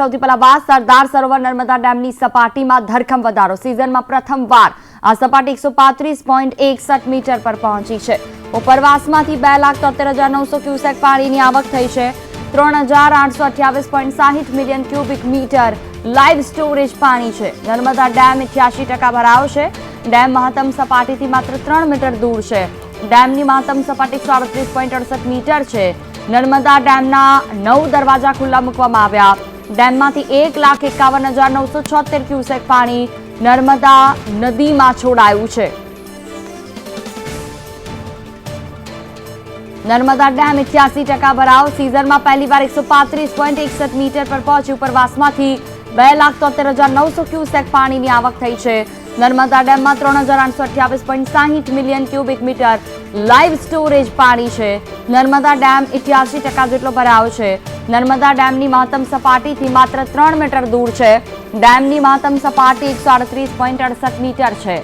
સૌથી પહેલા વાત સરદાર સરોવર નર્મદા ડેમની સપાટીમાં ધરખમ વધારો. સિઝનમાં પ્રથમવાર આ સપાટી એકસો પાંત્રીસ પોઈન્ટ એકસઠ મીટર પર પહોંચી છે. ઉપરવાસમાંથી બે લાખ તોતેર હજાર નવસો ક્યુસેક પાણીની આવક થઈ છે. ત્રણ હજાર આઠસો અઠ્યાવીસ પોઈન્ટ સાહીઠ million cubic metre live storage પાણી છે. નર્મદા ડેમ ઇઠ્યાસી ટકા ભરાવશે ડેમ મહત્તમ સપાટીથી માત્ર ત્રણ મીટર દૂર છે. ડેમની મહત્તમ સપાટી એકસો અડત્રીસ પોઈન્ટ અડસઠ મીટર છે. નર્મદા ડેમના નવ દરવાજા ખુલ્લા મૂકવામાં આવ્યા. ડેમમાંથી એક લાખ એકાવન હજાર નવસો છોતેર ક્યુસેક પાણી નર્મદા નદીમાં છોડાયું છે. નર્મદા ડેમ ઇઠ્યાસી ટકા ભરાવ સિઝનમાં પહેલીવાર એકસો પાંત્રીસ પોઈન્ટ એકસઠ મીટર પર પહોંચી ઉપરવાસમાંથી બે લાખ તોતેર હજાર નવસો ક્યુસેક પાણીની આવક થઈ છે. નર્મદા ડેમમાં ત્રણ હજાર આઠસો અઠ્યાવીસ પોઈન્ટ સાહીઠ million cubic metre live storage પાણી છે. નર્મદા ડેમ ઇઠ્યાસી ટકા જેટલો ભરાવ છે. નર્મદા ડેમની મહત્તમ સપાટીથી માત્ર ત્રણ મીટર દૂર છે. ડેમની મહત્તમ સપાટી એકસો આડત્રીસ પોઈન્ટ અડસઠ મીટર છે.